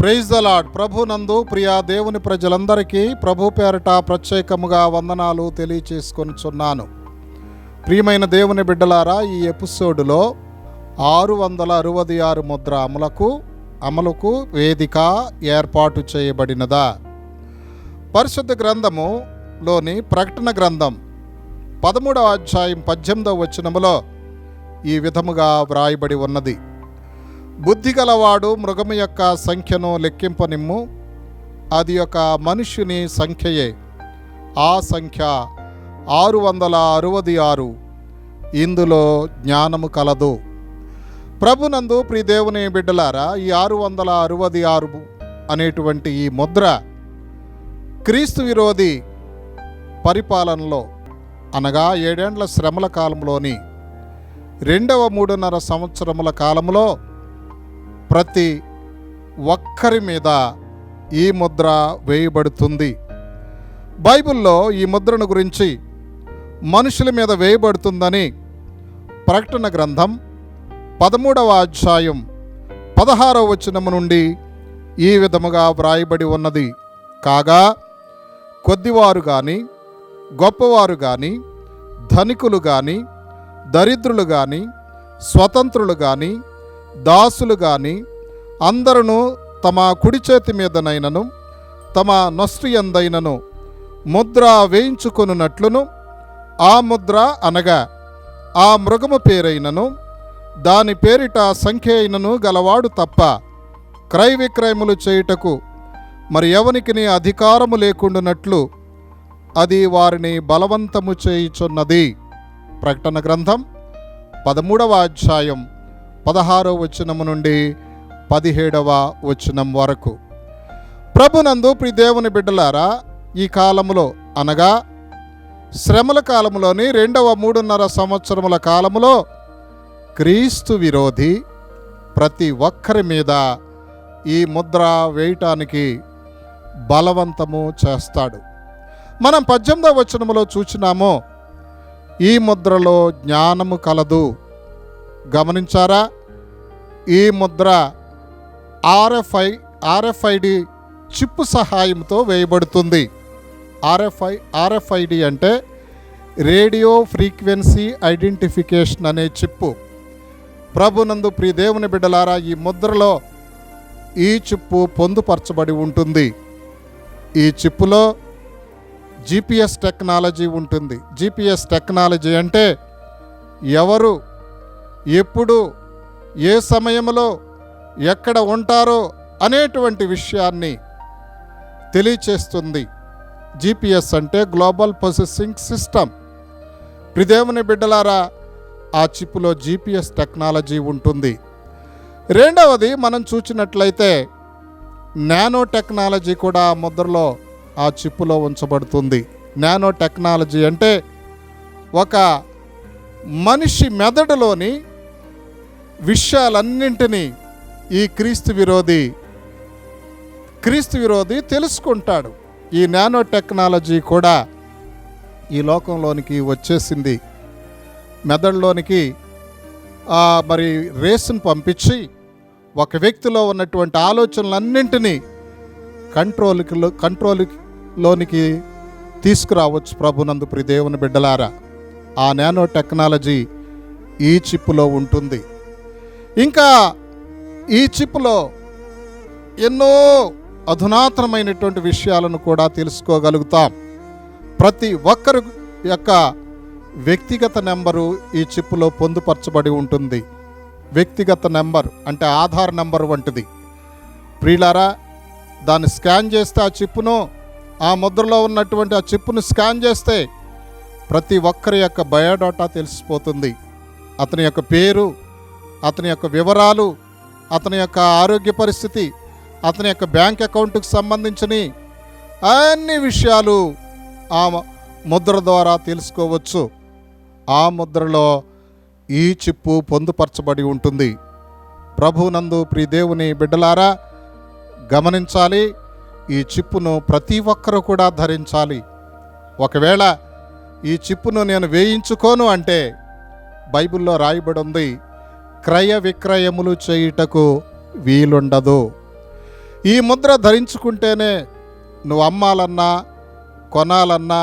Praise the lord ప్రభు నందు ప్రియా దేవుని ప్రజలందరికీ ప్రభు పేరట ప్రత్యేకముగా వందనాలు తెలియచేసుకొనిచున్నాను. ప్రియమైన దేవుని బిడ్డలారా ఈ ఎపిసోడ్లో ఆరు వందల అరవై ఆరు ముద్ర అమలకు అమలుకు వేదిక ఏర్పాటు చేయబడినదా? పరిశుద్ధ గ్రంథములోని ప్రకటన గ్రంథం పదమూడవ అధ్యాయం పద్దెనిమిదవ వచనములో ఈ విధముగా వ్రాయబడి ఉన్నది. బుద్ధి గలవాడు మృగము యొక్క సంఖ్యను లెక్కింపనిమ్ము. అది ఒక మనుష్యుని సంఖ్యయే. ఆ సంఖ్య ఆరు వందల అరవది ఆరు. ఇందులో జ్ఞానము కలదు. ప్రభునందు ప్రియదేవుని బిడ్డలారా ఈ ఆరు వందల అరవది ఆరు అనేటువంటి ఈ ముద్ర క్రీస్తు విరోధి పరిపాలనలో అనగా ఏడేండ్ల శ్రమల కాలంలోని రెండవ మూడున్నర సంవత్సరముల కాలంలో ప్రతి ఒక్కరి మీద ఈ ముద్ర వేయబడుతుంది. బైబిల్లో ఈ ముద్రను గురించి మనుషుల మీద వేయబడుతుందని ప్రకటన గ్రంథం పదమూడవ అధ్యాయం పదహారవ వచనము నుండి ఈ విధముగా వ్రాయబడి ఉన్నది. కాగా కొద్దివారు కానీ గొప్పవారు కానీ ధనికులు కానీ దరిద్రులు కానీ స్వతంత్రులు కానీ దాసులు గాని అందరూ తమ కుడి చేతి మీదనైనను తమ నొస్టి ఎందైనను ముద్ర వేయించుకొనున్నట్లును ఆ ముద్ర అనగా ఆ మృగము పేరైనను దాని పేరిట సంఖ్య అయినను గలవాడు తప్ప క్రయ విక్రయములు చేయుటకు మరి ఎవనికి అధికారము లేకుండానట్లు అది వారిని బలవంతము చేయుచున్నది. ప్రకటన గ్రంథం పదమూడవ అధ్యాయం. పదహారవ వచనము నుండి పదిహేడవ వచనం వరకు. ప్రభునందు ప్రి దేవుని బిడ్డలారా ఈ కాలములో అనగా శ్రమల కాలములోని రెండవ మూడున్నర సంవత్సరముల కాలములో క్రీస్తు విరోధి ప్రతి ఒక్కరి మీద ఈ ముద్ర వేయటానికి బలవంతము చేస్తాడు. మనం పద్దెనిమిదవ వచనములో చూచినాము ఈ ముద్రలో జ్ఞానము కలదు. గమనించారా? ఈ ముద్ర ఆర్ఎఫ్ఐ ఆర్ఎఫ్ఐడి చిప్ సహాయంతో వేయబడుతుంది. ఆర్ఎఫ్ఐ ఆర్ఎఫ్ఐడి అంటే రేడియో ఫ్రీక్వెన్సీ ఐడెంటిఫికేషన్ అనే చిప్పు. ప్రభునందు ప్రియ దేవుని బిడ్డలారా ఈ ముద్రలో ఈ చిప్పు పొందుపరచబడి ఉంటుంది. ఈ చిప్పులో జీపీఎస్ టెక్నాలజీ ఉంటుంది. జీపీఎస్ టెక్నాలజీ అంటే ఎవరు ఎప్పుడు ఏ సమయంలో ఎక్కడ ఉంటారో అనేటువంటి విషయాన్ని తెలియచేస్తుంది. జీపీఎస్ అంటే గ్లోబల్ ప్రొసెసింగ్ సిస్టమ్ ప్రిదేవుని బిడ్డలారా ఆ చిప్పులో జీపీఎస్ టెక్నాలజీ ఉంటుంది. రెండవది మనం చూచినట్లయితే నానో టెక్నాలజీ కూడా ఆ ముద్రలో ఆ చిప్పులో ఉంచబడుతుంది. నానో టెక్నాలజీ అంటే ఒక మనిషి మెదడులోని విషయాలన్నింటినీ ఈ క్రీస్తు విరోధి క్రీస్తు విరోధి తెలుసుకుంటాడు. ఈ నానో టెక్నాలజీ కూడా ఈ లోకంలోనికి వచ్చేసింది. మెదడులోనికి ఆ, మరి రేసును పంపించి ఒక వ్యక్తిలో ఉన్నటువంటి ఆలోచనలన్నింటినీ కంట్రోల్కి కంట్రోల్లోనికి తీసుకురావచ్చు ప్రభునందు ప్రి దేవుని బిడ్డలారా. ఆ నానో టెక్నాలజీ ఈ చిప్పులో ఉంటుంది. ఇంకా ఈ చిప్పులో ఎన్నో అధునాతనమైనటువంటి విషయాలను కూడా తెలుసుకోగలుగుతాం. ప్రతి ఒక్కరి యొక్క వ్యక్తిగత నెంబరు ఈ చిప్పులో పొందుపరచబడి ఉంటుంది. వ్యక్తిగత నెంబర్ అంటే ఆధార్ నెంబర్ వంటిది. ప్రియులారా దాన్ని స్కాన్ చేస్తే ఆ చిప్పును ఆ ముద్రలో ఉన్నటువంటి ఆ చిప్పును స్కాన్ చేస్తే ప్రతి ఒక్కరి యొక్క బయోడాటా తెలిసిపోతుంది. అతని యొక్క పేరు అతని యొక్క వివరాలు అతని యొక్క ఆరోగ్య పరిస్థితి అతని యొక్క బ్యాంక్ అకౌంట్కి సంబంధించిన అన్ని విషయాలు ఆ ముద్ర ద్వారా తెలుసుకోవచ్చు. ఆ ముద్రలో ఈ చిప్పు పొందుపరచబడి ఉంటుంది. ప్రభునందు ప్రియదేవుని బిడ్డలారా గమనించాలి ఈ చిప్పును ప్రతి ఒక్కరూ కూడా ధరించాలి. ఒకవేళ ఈ చిప్పును నేను వేయించుకోను అంటే బైబిల్లో రాయబడి ఉంది క్రయ విక్రయములు చేయుటకు వీలుండదు. ఈ ముద్ర ధరించుకుంటేనే నువ్వు అమ్మాలన్నా కొనాలన్నా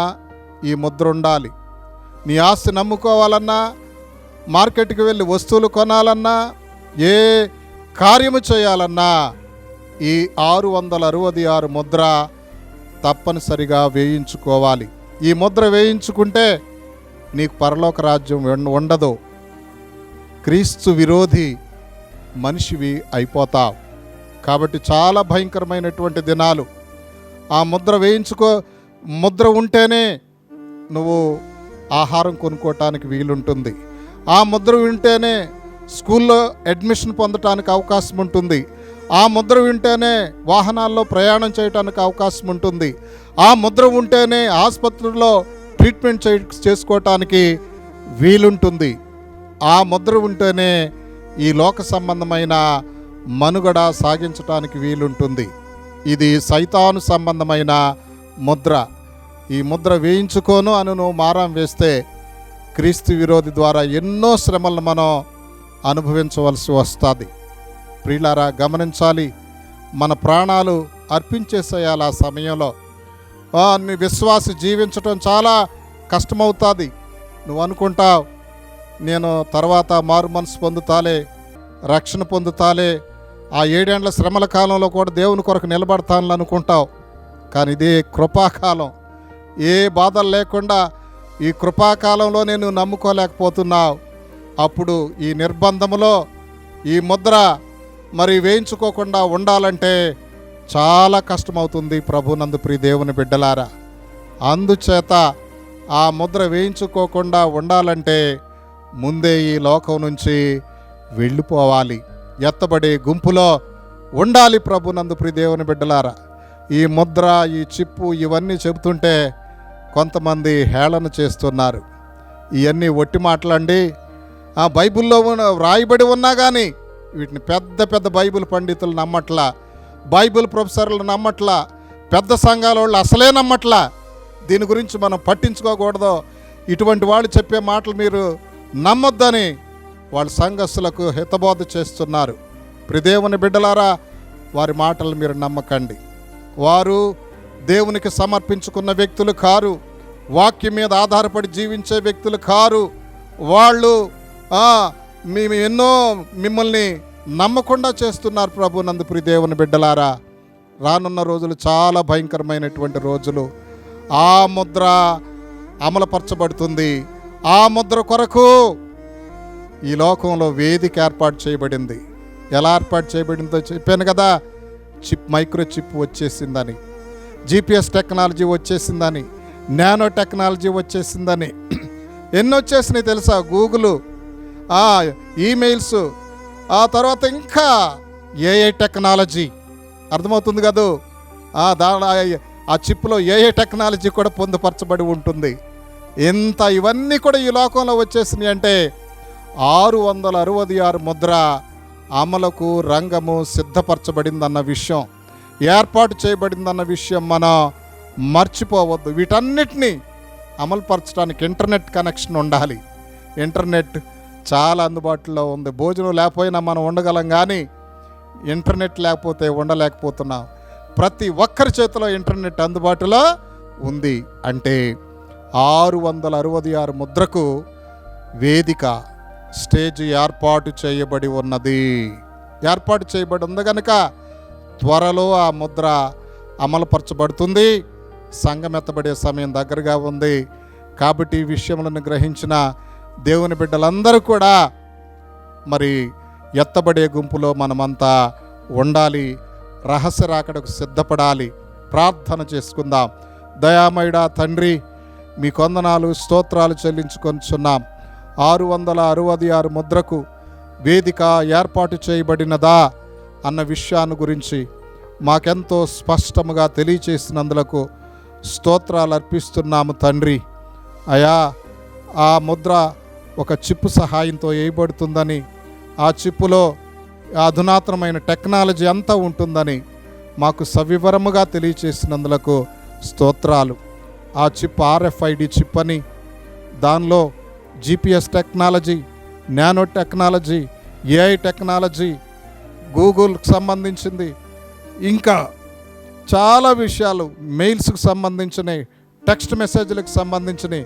ఈ ముద్ర ఉండాలి నీ ఆస్తి నమ్ముకోవాలన్నా మార్కెట్కి వెళ్ళి వస్తువులు కొనాలన్నా ఏ కార్యము చేయాలన్నా ఈ ఆరు వందల అరవది ఆరు ముద్ర తప్పనిసరిగా వేయించుకోవాలి. ఈ ముద్ర వేయించుకుంటే నీకు పరలోక రాజ్యం ఉండదు. క్రీస్తు విరోధి మనిషివి అయిపోతావు కాబట్టి చాలా భయంకరమైనటువంటి దినాలు. ఆ ముద్ర వేయించుకో ముద్ర ఉంటేనే నువ్వు ఆహారం కొనుక్కోవటానికి వీలుంటుంది. ఆ ముద్ర వింటేనే స్కూల్లో అడ్మిషన్ పొందటానికి అవకాశం ఉంటుంది. ఆ ముద్ర వింటేనే వాహనాల్లో ప్రయాణం చేయడానికి అవకాశం ఉంటుంది. ఆ ముద్ర ఉంటేనే ఆసుపత్రుల్లో ట్రీట్మెంట్ చేసుకోవటానికి వీలుంటుంది. ఆ ముద్ర ఉంటేనే ఈ లోక సంబంధమైన మనుగడ సాగించటానికి వీలుంటుంది. ఇది సైతాను సంబంధమైన ముద్ర. ఈ ముద్ర వేయించుకోను అని నువ్వు మారం వేస్తే క్రీస్తు విరోధి ద్వారా ఎన్నో శ్రమలను మనం అనుభవించవలసి వస్తుంది. ప్రియులారా గమనించాలి. మన ప్రాణాలు అర్పించేసేయాలి ఆ సమయంలో. నీ విశ్వాసి జీవించటం చాలా కష్టమవుతుంది. నువ్వు అనుకుంటావు నేను తర్వాత మారు మనసు పొందుతాలే రక్షణ పొందుతాలే ఆ ఏడేండ్ల శ్రమల కాలంలో కూడా దేవుని కొరకు నిలబడతాను అనుకుంటావు. కానీ ఇదే కృపాకాలం. ఏ బాధలు లేకుండా ఈ కృపాకాలంలో నేను నమ్ముకోలేకపోతున్నావు. అప్పుడు ఈ నిర్బంధములో ఈ ముద్ర మరి వేయించుకోకుండా ఉండాలంటే చాలా కష్టమవుతుంది ప్రభునందు ప్రియ దేవుని బిడ్డలారా. అందుచేత ఆ ముద్ర వేయించుకోకుండా ఉండాలంటే ముందే ఈ లోకం నుంచి వెళ్ళిపోవాలి. ఎత్తబడే గుంపులో ఉండాలి ప్రభునందు ప్రియ దేవుని బిడ్డలారా. ఈ ముద్ర ఈ చిప్పు ఇవన్నీ చెబుతుంటే కొంతమంది హేళన చేస్తున్నారు. ఇవన్నీ ఒట్టి మాటలండి. ఆ బైబిల్లో ఉన్న వ్రాయబడి ఉన్నా కానీ వీటిని పెద్ద పెద్ద బైబిల్ పండితులు నమ్మట్లా బైబిల్ ప్రొఫెసర్లు నమ్మట్లా పెద్ద సంఘాల వాళ్ళు అసలే నమ్మట్లా. దీని గురించి మనం పట్టించుకోకూడదు. ఇటువంటి వాళ్ళు చెప్పే మాటలు మీరు నమ్మొద్దని వాళ్ళ సంఘస్థులకు హితబోధ చేస్తున్నారు. ప్రిదేవుని బిడ్డలారా వారి మాటలు మీరు నమ్మకండి. వారు దేవునికి సమర్పించుకున్న వ్యక్తులు కారు. వాక్యం మీద ఆధారపడి జీవించే వ్యక్తులు కారు. వాళ్ళు మేము ఎన్నో మిమ్మల్ని నమ్మకుండా చేస్తున్నారు ప్రభు నందుపురి దేవుని బిడ్డలారా. రానున్న రోజులు చాలా భయంకరమైనటువంటి రోజులు. ఆ ముద్ర అమలుపరచబడుతుంది. ఆ ముద్ర కొరకు ఈ లోకంలో వేదిక ఏర్పాటు చేయబడింది. ఎలా ఏర్పాటు చేయబడిందో చెప్పాను కదా. చిప్ మైక్రో చిప్ వచ్చేసిందని. జీపీఎస్ టెక్నాలజీ వచ్చేసిందని. నానో టెక్నాలజీ వచ్చేసిందని. ఎన్ని వచ్చేసినాయి తెలుసా? గూగుల్ ఈమెయిల్స్ ఆ తర్వాత ఇంకా ఏఐ టెక్నాలజీ. అర్థమవుతుంది కదూ? దా ఆ చిప్లో ఏఐ టెక్నాలజీ కూడా పొందుపరచబడి ఉంటుంది. ఇంత ఇవన్నీ కూడా ఈ లోకంలో వచ్చేసినాయి అంటే ఆరు వందల అరవై ఆరు ముద్ర అమలుకు రంగము సిద్ధపరచబడిందన్న విషయం ఏర్పాటు చేయబడిందన్న విషయం మనం మర్చిపోవద్దు. వీటన్నిటినీ అమలుపరచడానికి ఇంటర్నెట్ కనెక్షన్ ఉండాలి. ఇంటర్నెట్ చాలా అందుబాటులో ఉంది. భోజనం లేకపోయినా మనం ఉండగలం కానీ ఇంటర్నెట్ లేకపోతే ఉండలేకపోతున్నాం. ప్రతి ఒక్కరి చేతిలో ఇంటర్నెట్ అందుబాటులో ఉంది అంటే ఆరు వందల అరవై ఆరు ముద్రకు వేదిక స్టేజ్ ఏర్పాటు చేయబడి ఉన్నది. ఏర్పాటు చేయబడి ఉంది కనుక త్వరలో ఆ ముద్ర అమలుపరచబడుతుంది. సంఘం ఎత్తబడే సమయం దగ్గరగా ఉంది. కాబట్టి ఈ విషయములను గ్రహించిన దేవుని బిడ్డలందరూ కూడా మరి ఎత్తబడే గుంపులో మనమంతా ఉండాలి. రహస్య రాకడకు సిద్ధపడాలి. ప్రార్థన చేసుకుందాం. దయామయుడా తండ్రి మీ కొందనాలు స్తోత్రాలు చెల్లించుకొనిచున్నాం. ఆరు వందల అరవై ఆరు ముద్రకు వేదిక ఏర్పాటు చేయబడినదా అన్న విషయాన్ని గురించి మాకెంతో స్పష్టముగా తెలియచేసినందులకు స్తోత్రాలు అర్పిస్తున్నాము తండ్రి. అయా ఆ ముద్ర ఒక చిప్పు సహాయంతో వేయబడుతుందని ఆ చిప్పులో అధునాతనమైన టెక్నాలజీ అంతా ఉంటుందని మాకు సవివరముగా తెలియచేసినందులకు స్తోత్రాలు. ఆ చిప్ ఆర్ఎఫ్ఐడి చిప్ అని. దానిలో GPS technology nano technology AI technology గూగుల్కి సంబంధించింది. ఇంకా చాలా విషయాలు మెయిల్స్కి సంబంధించినవి టెక్స్ట్ మెసేజ్లకు సంబంధించినవి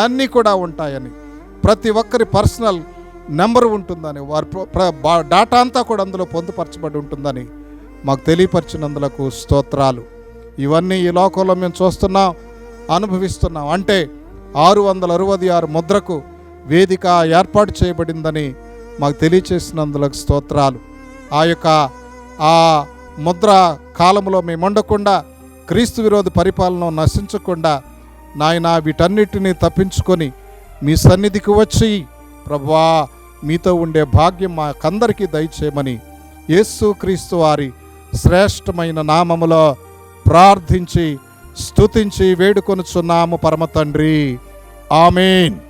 అన్నీ కూడా ఉంటాయని. ప్రతి ఒక్కరి పర్సనల్ నెంబర్ ఉంటుందని వారి డాటా అంతా కూడా అందులో పొందుపరచబడి ఉంటుందని మాకు తెలియపరిచినందులకు స్తోత్రాలు. ఇవన్నీ ఈ లోకంలో మేము చూస్తున్నాం. అనుభవిస్తున్నాం. అంటే ఆరు వందల అరవై ఆరు ముద్రకు వేదిక ఏర్పాటు చేయబడిందని మాకు తెలియచేసినందులకు స్తోత్రాలు. ఆ యొక్క ఆ ముద్ర కాలంలో మేము ఉండకుండా క్రీస్తు విరోధ పరిపాలన నశించకుండా నాయన వీటన్నిటినీ తప్పించుకొని మీ సన్నిధికి వచ్చి ప్రభా మీతో ఉండే భాగ్యం మాకందరికీ దయచేయమని యేసు క్రీస్తు వారి శ్రేష్టమైన నామములో ప్రార్థించి స్తుతించి వేడుకొనుచున్నాము పరమ తండ్రి ఆమెన్.